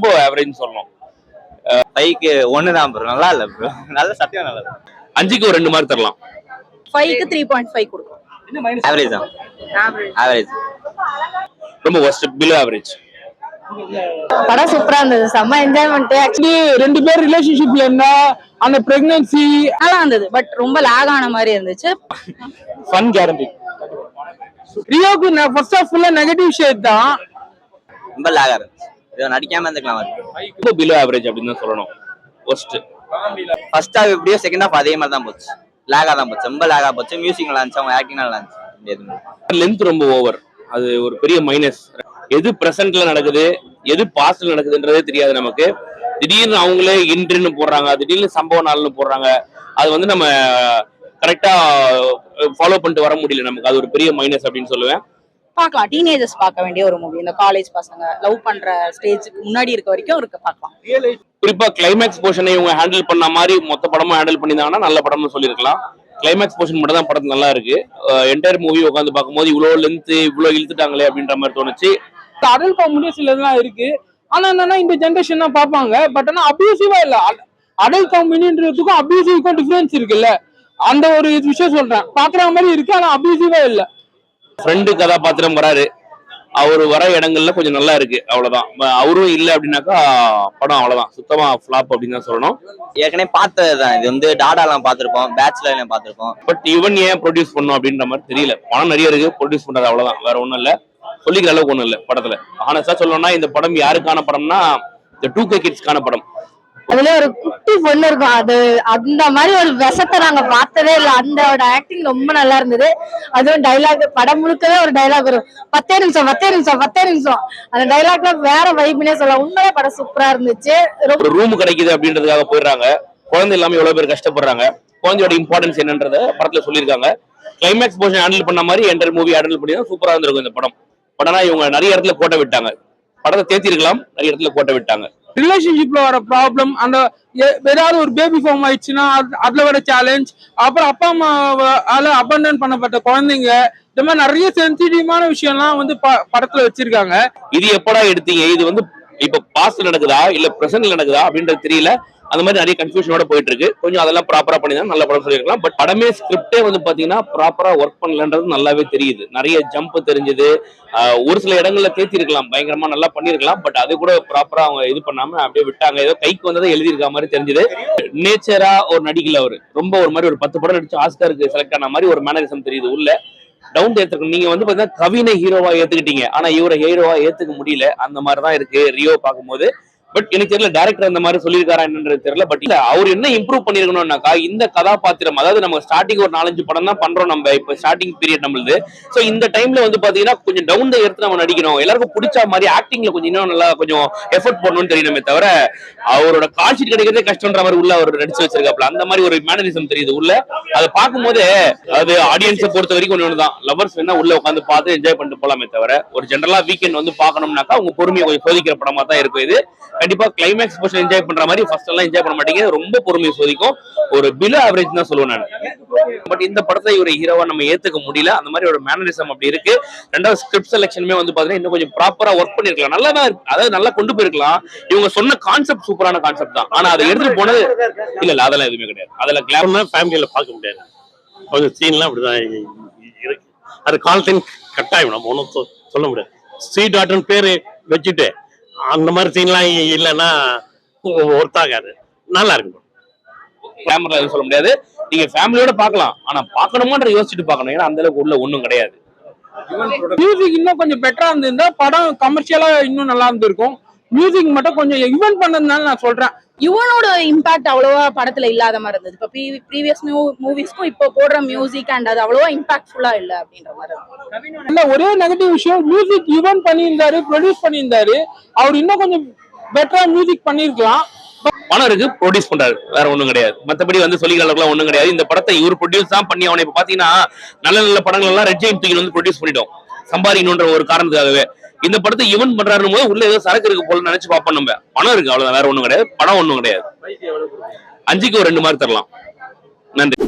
ரொம்ப ஆவரேஜ் சொல்லணும். பைக்கு ஒன்று தான் ப்ரோ நல்லா இல்லை ப்ரோ நல்ல சத்தியம் நல்லா இல்லை. அஞ்சுக்கு ஒரு ரெண்டு மார்க் தரலாம். ஃபைவ்க்கு த்ரீ பாயிண்ட் ஃபைவ் கொடுக்கும் ஆவரேஜ் தான். ஆவரேஜ் ரொம்ப ஒஸ்ட் பிலோ ஆவரேஜ் படம் சூப்பரா இருந்தது. செம்ம என்ஜாய்மெண்ட் ஆக்சுவலி ரெண்டு பேர் ரிலேஷன்ஷிப்ல இருந்தா அந்த பிரெக்னன்சி நல்லா இருந்தது. பட் ரொம்ப லேக் ஆன மாதிரி இருந்துச்சு. ஃபன் கேரண்டி ரியோக்கு ஃபர்ஸ்ட் ஆஃப் ஃபுல்லா நெகட்டிவ் ஷேட் தான். ரொம்ப லேகாக இருந்துச்சு. நடிக்காம இருந்துக்கலாம் ரொம்ப பிலோ ஆவரேஜ் அப்படின்னு தான் சொல்லணும். ஒஸ்ட் ஃபர்ஸ்ட் ஹாஃப் எப்படியோ செகண்ட் ஹாஃப் அதே மாதிரி தான் போச்சு லேகாக தான் போச்சு. ரொம்ப லேகாக போச்சு. மியூசிக் நல்லா இருந்துச்சு. அவங்க ஆக்டிங் நல்லா இருந்துச்சு. லென்த் ரொம்ப ஓவர் அது ஒரு பெரிய மைனஸ் எது பிரசன்ட்ல நடக்குது எது பாஸ்ட்ல நடக்குதுன்றதே தெரியாது நமக்கு. திடீர்னு அவங்களே இன்றுன்னு போடுறாங்க திடீர்னு சம்பவ நாள்னு போடுறாங்க. அது வந்து நம்ம கரெக்டா ஃபாலோ பண்ணிட்டு வர முடியல நமக்கு. அது ஒரு பெரிய மைனஸ் அப்படின்னு சொல்லுவேன். பார்க்கலாம். டீனேஜர்ஸ் பார்க்க வேண்டிய ஒரு மூவி இந்த காலேஜ் பசங்க லவ் பண்ற ஸ்டேஜுக்கு முன்னாடி இருக்க வரைக்கும் இருக்க பார்க்கலாம். குறிப்பா கிளைமேக்ஸ் போர்ஷனை இவங்க ஹேண்டில் பண்ண மாதிரி மொத்த படமும் ஹேண்டில் பண்ணியிருந்தாங்கன்னா நல்ல படம்னு சொல்லியிருக்கலாம். கிளைமேக்ஸ் போர்ஷன் மட்டும் தான் படத்து நல்லா இருக்கு. என்டையர் மூவி உட்காந்து பார்க்கும்போது இவ்வளோ லென்த் இவ்வளோ இழுத்துட்டாங்களே அப்படின்ற மாதிரி தோணுச்சு. அடல் காமெடியும் சிலதெல்லாம் இருக்கு. ஆனா என்னன்னா இந்த ஜென்ரேஷன் தான் பார்ப்பாங்க. பட் ஆனா அபியூசிவா இல்ல. அடல் காமெடின்றதுக்கும் அபியூசிவ்க்கும் டிஃபரன்ஸ் இருக்குல்ல. அந்த ஒரு விஷயம் சொல்றேன். பாக்குற மாதிரி இருக்கு ஆனா அபியூசிவா இல்ல. ஃப்ரெண்டு கதாபாத்திரம் வராரு. அவர் வர இடங்கள்ல கொஞ்சம் நல்லா இருக்கு அவ்வளவுதான். அவரும் இல்லை அப்படின்னாக்கா படம் அவ்வளவுதான். சுத்தமா ஃபிளாப் அப்படின்னு தான் சொல்லணும். ஏற்கனவே பார்த்தது தான் இது வந்து டாடாலாம் பார்த்துருப்போம் பேச்சுலர்லாம் பார்த்துருப்போம். பட் இவன் ஏன் ப்ரொடியூஸ் பண்ணும் அப்படின்ற மாதிரி தெரியல. பணம் நிறைய இருக்கு ப்ரொடியூஸ் பண்றது அவ்வளவுதான். வேற ஒண்ணும் இல்ல. சொல்லிக்கிற அளவுக்கு ஒண்ணும் இல்ல படத்துல. ஆனஸ்டா சொல்லணும்னா இந்த படம் யாருக்கான படம்னா இந்த டூ கே கிட்ஸ்க்கான படம். அதுல ஒரு குட்டி பொண்ணு இருக்கும். அது அந்த மாதிரி ஒரு விஷத்தை நாங்க பார்த்ததே இல்ல. அந்த ஆக்டிங் ரொம்ப நல்லா இருந்தது. அதுவும் டைலாக் படம் முழுக்கவே ஒரு டைலாக் வரும். பத்தே நிமிஷம் பத்தே நிமிஷம் பத்தே நிமிஷம். அந்த டைலாக்ல வேற வைப்புனே சொல்லலாம். உண்மையிலே படம் சூப்பரா இருந்துச்சு. ரொம்ப ஒரு ரூம் கிடைக்குது அப்படின்றதுக்காக போயிடுறாங்க. குழந்தை இல்லாம எவ்வளவு பேர் கஷ்டப்படுறாங்க. குழந்தையோட இம்பார்ட்டன்ஸ் என்னன்றத படத்துல சொல்லியிருக்காங்க. கிளைமேக்ஸ் போர்ஷன் ஹேண்டில் பண்ண மாதிரி என்டர் மூவி ஹேண்டில் பண்ணி தான் சூப்பரா இருந்திருக்கும் இந்த படம். பட் ஆனா இவங்க நிறைய இடத்துல கோட்டை விட்டாங்க. படத்தை தேத்திருக்கலாம் நிறைய இடத்துல கோட்டை விட்டாங்க. ரிலேஷன்ஷிப்ல வர ப்ராப்ளம் அந்த ஏதாவது ஒரு பேபி ஃபார்ம் ஆயிடுச்சுன்னா அதுல வர சேலஞ்ச் அப்புறம் அப்பா அம்மாவால அபண்டன் பண்ணப்பட்ட குழந்தைங்க இந்த மாதிரி நிறைய சென்சிட்டிவான விஷயம்லாம் வந்து ப- படத்துல வச்சிருக்காங்க. இது எப்படா எடுத்தீங்க? இது வந்து இப்ப பாஸ்ட் நடக்குதா? இல்ல பிரசன்ட் நடக்குதா? அப்படின்றது தெரியல. அந்த மாதிரி நிறைய கன்ஃபியூஷனோட போயிட்டு இருக்கு. கொஞ்சம் அதெல்லாம் ப்ராப்பரா பண்ணி தான் நல்ல படம் சொல்லியிருக்கலாம். பட் படமே ஸ்கிரிப்டே வந்து பாத்தீங்கன்னா ப்ராப்பரா ஒர்க் பண்ணலன்றது நல்லாவே தெரியுது. நிறைய ஜம்ப் தெரிஞ்சது. ஒரு சில இடங்கள்ல தேத்திருக்கலாம். பயங்கரமா நல்லா பண்ணிருக்கலாம். பட் அது கூட ப்ராப்பரா அவங்க இது பண்ணாம அப்படியே விட்டாங்க. ஏதோ கைக்கு வந்ததை எழுதியிருக்க மாதிரி தெரிஞ்சது. நேச்சரா ஒரு நடிக்கல அவரு. ரொம்ப ஒரு மாதிரி ஒரு பத்து படம் நடிச்சு ஆஸ்கருக்கு செலக்ட் ஆன மாதிரி ஒரு மேனரிசம் தெரியுது உள்ள. டவுன் ஏத்துக்கணும் நீங்க வந்து பாத்தீங்கன்னா கவினை ஹீரோவா ஏத்துக்கிட்டீங்க. ஆனா இவரை ஹீரோவா ஏத்துக்க முடியல. அந்த மாதிரி தான் இருக்கு. ரியோ பார்க்கும்போது பட் எனக்கு தெரியல டேரக்டர் அந்த மாதிரி சொல்லியிருக்காரா என்னன்றது தெரியல பட் இல்ல அவர் என்ன இம்ப்ரூவ் பண்ணிருக்கணும்னாக்கா இந்த கதாபாத்திரம் அதாவது நம்ம ஸ்டார்டிங் ஒரு நாலஞ்சு படம் தான் பண்றோம் நம்ம இப்ப ஸ்டார்டிங் பீரியட் நம்மளுது. சோ இந்த டைம்ல வந்து பாத்தீங்கன்னா கொஞ்சம் டவுன் த எடுத்து நம்ம நடிக்கணும். எல்லாருக்கும் பிடிச்ச மாதிரி ஆக்டிங்ல கொஞ்சம் இன்னும் நல்லா கொஞ்சம் எஃபர்ட் போடணும்னு தெரியணுமே தவிர அவரோட காட்சி கிடைக்கிறதே கஷ்டம்ன்ற மாதிரி உள்ள அவர் நடிச்சு வச்சிருக்காப்ல அந்த மாதிரி ஒரு மேனரிசம் தெரியுது உள்ள. அதை பார்க்கும்போது அது ஆடியன்ஸை பொறுத்த வரைக்கும் ஒன்று தான். லவர்ஸ் வேணா உள்ள உட்காந்து பார்த்து என்ஜாய் பண்ணிட்டு போலாமே தவிர ஒரு ஜென்ரலா வீக்கெண்ட் வந்து பார்க்கணும்னாக்கா உங்க பொறுமையை கொஞ்சம் சோதிக்கிற படமா தான் இருக்கும் இது. கண்டிப்பா கிளைமேக்ஸ் போர்ஷன் என்ஜாய் பண்ற மாதிரி ஃபர்ஸ்ட் எல்லாம் என்ஜாய் பண்ண மாட்டீங்க. ரொம்ப பொறுமையை சோதிக்கும். ஒரு பிலோ ஆவரேஜ் தான் சொல்லுவேன் நான். பட் இந்த படத்தை ஒரு ஹீரோவா நம்ம ஏத்துக்க முடியல. அந்த மாதிரி ஒரு மேனரிசம் அப்படி இருக்கு. ரெண்டாவது ஸ்கிரிப்ட் செலெக்ஷனுமே வந்து பாத்தீங்கன்னா இன்னும் கொஞ்சம் ப்ராப்பரா ஒர்க் பண்ணிருக்கலாம். நல்லா தான் அதாவது நல்லா கொண்டு போயிருக்கலாம். இவங்க சொன்ன கான்செப்ட் சூப்பரான கான்செப்ட் தான். ஆனா அதை எடுத்துட்டு போனது இல்ல இல்ல அதெல்லாம் எதுவுமே கிடையாது. அதுல கிளாப் ஃபேமிலியில பார்க்க முடியாது. கொஞ்சம் சீன்லாம் அப்படிதான் இருக்கு. அது காலத்தின் கட்டாயம் நம்ம ஒன்றும் சொல்ல முடியாது. ஸ்ட்ரீட் ஆர்ட்னு பேரு வச்சுட்டு அந்த மாதிரி சீன்லாம் இல்லைன்னா ஒர்க் ஆகாது நல்லா இருக்கும் கேமரா எதுவும் சொல்ல முடியாது. நீங்க ஃபேமிலியோட பார்க்கலாம். ஆனா பார்க்கணுமான்ற யோசிச்சுட்டு பார்க்கணும். ஏன்னா அந்த அளவுக்கு உள்ள ஒண்ணும் கிடையாது. மியூசிக் இன்னும் கொஞ்சம் பெட்டரா இருந்திருந்தா படம் கமர்ஷியலா இன்னும் நல்லா இருந்திருக்கும். மியூசிக் மட்டும் கொஞ்சம் ஈவென்ட் பண்ணதுனால நான் சொல்றேன். யுவனோட இம்பாக்ட் அவ்வளவா படத்துல இல்லாத மாதிரி இருந்தது. இப்போ ப்ரீவியஸ் மூவிஸ்க்கும் இப்போ போடுற மியூசிக் அண்ட் அது அவ்வளவா இம்பாக்ட்ஃபுல்லா இல்ல அப்படின்ற மாதிரி. இல்ல ஒரே நெகட்டிவ் விஷயம் மியூசிக் ஈவென்ட் பண்ணியிருந்தாரு ப்ரொடியூஸ் பண்ணியிருந்தாரு. அவர் இன்னும் கொஞ்சம் பெட்டரா மியூசிக் பண்ணியிருக்கலாம். பணம் இருக்கு ப்ரொடியூஸ் பண்றாரு. வேற ஒண்ணும் கிடையாது. மத்தபடி வந்து சொல்லிக்கிற அளவுக்குலாம் ஒண்ணும் கிடையாது. இந்த படத்தை இவர் ப்ரொடியூஸ் தான் பண்ணி அவனை இப்ப பாத்தீங்கன்னா நல்ல நல்ல படங்கள் எல்லாம் ரெட் ஜெயின் தூக்கி வந்து ப்ரொடியூஸ் பண்ணிட்டோம். சம்பாதிக்கணுன்ற ஒரு காரணத்துக்காகவே. இந்த படத்தை இவன் பண்றாருன்னு போது உள்ள ஏதோ சரக்கு இருக்கு போல நினைச்சு பாப்போம் நம்ம. பணம் இருக்கு அவ்வளவுதான். வேற ஒண்ணும் கிடையாது. படம் ஒண்ணும் கிடையாது. அஞ்சுக்கு ஒரு ரெண்டு மார்க் தரலாம். நன்றி.